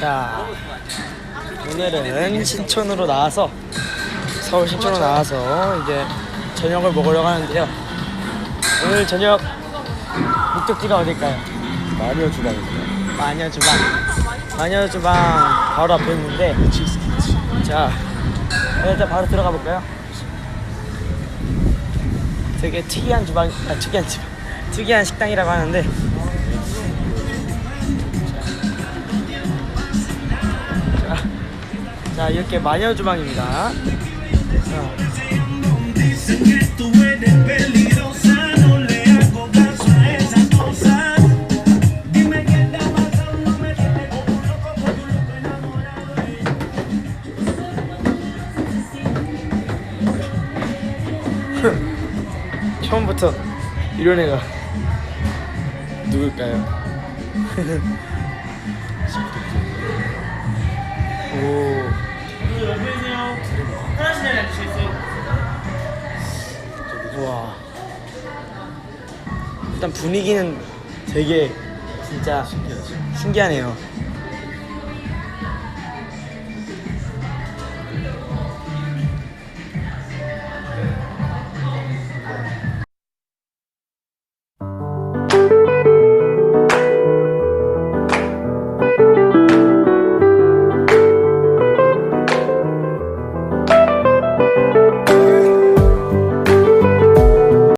자, 오늘은 신촌으로 나와서 서울 신촌으로 나와서 이제 저녁을 먹으려고 하는데요. 오늘 저녁 목적지가 어딜까요? 마녀 주방입니다. 마녀 주방. 마녀 주방 바로 앞에 있는데 자, 일단 바로 들어가 볼까요? 되게 특이한 주방, 아 특이한 주방, 특이한 식당이라고 하는데 자 이렇게 마녀 주방입니다. 처음부터 이런 애가 누굴까요? 오. 일단 분위기는 되게 진짜 신기하네요.